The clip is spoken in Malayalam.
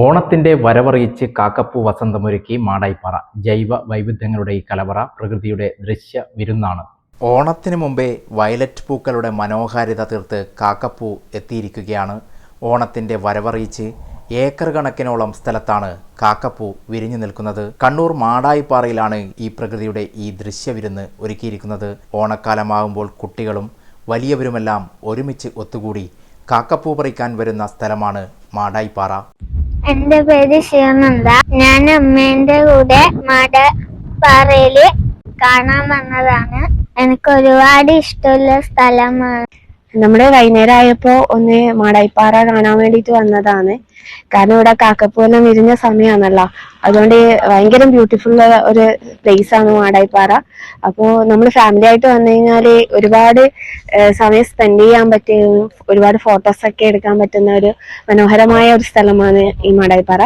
ഓണത്തിന്റെ വരവറിയിച്ച് കാക്കപ്പൂ വസന്തമൊരുക്കി മാടായിപ്പാറ. ജൈവ വൈവിധ്യങ്ങളുടെ ഈ കലവറ പ്രകൃതിയുടെ ദൃശ്യ വിരുന്നാണ്. ഓണത്തിന് മുമ്പേ വയലറ്റ് പൂക്കളുടെ മനോഹാരിത തീർത്ത് കാക്കപ്പൂ എത്തിയിരിക്കുകയാണ്. ഓണത്തിന്റെ വരവറിയിച്ച് ഏക്കർ കണക്കിനോളം സ്ഥലത്താണ് കാക്കപ്പൂ വിരിഞ്ഞു നിൽക്കുന്നത്. കണ്ണൂർ മാടായിപ്പാറയിലാണ് ഈ പ്രകൃതിയുടെ ഈ ദൃശ്യ വിരുന്ന് ഒരുക്കിയിരിക്കുന്നത്. ഓണക്കാലമാകുമ്പോൾ കുട്ടികളും വലിയവരുമെല്ലാം ഒരുമിച്ച് ഒത്തുകൂടി കാക്കപ്പൂ പറിക്കാൻ വരുന്ന സ്ഥലമാണ് മാടായിപ്പാറ. എന്റെ പേര് ശിവനന്ദ. ഞാൻ അമ്മേന്റെ കൂടെ മടപ്പാറയിൽ കാണാൻ വന്നതാണ്. എനിക്ക് ഒരുപാട് ഇഷ്ടമുള്ള സ്ഥലമാണ്. നമ്മൾ വൈകുന്നേരം ആയപ്പോ ഒന്ന് മാടായിപ്പാറ കാണാൻ വേണ്ടിട്ട് വന്നതാണ്. കാരണം ഇവിടെ കാക്കപ്പൂവെല്ലാം വിരിഞ്ഞ സമയമാണല്ലോ അതുകൊണ്ട് ഭയങ്കര ബ്യൂട്ടിഫുൾ ഒരു പ്ലേസ് ആണ് മാടായിപ്പാറ. അപ്പോ നമ്മൾ ഫാമിലി ആയിട്ട് വന്നു കഴിഞ്ഞാൽ ഒരുപാട് സമയം സ്പെൻഡ് ചെയ്യാൻ പറ്റിയ ഒരുപാട് ഫോട്ടോസ് ഒക്കെ എടുക്കാൻ പറ്റുന്ന ഒരു മനോഹരമായ ഒരു സ്ഥലമാണ് ഈ മാടായിപ്പാറ.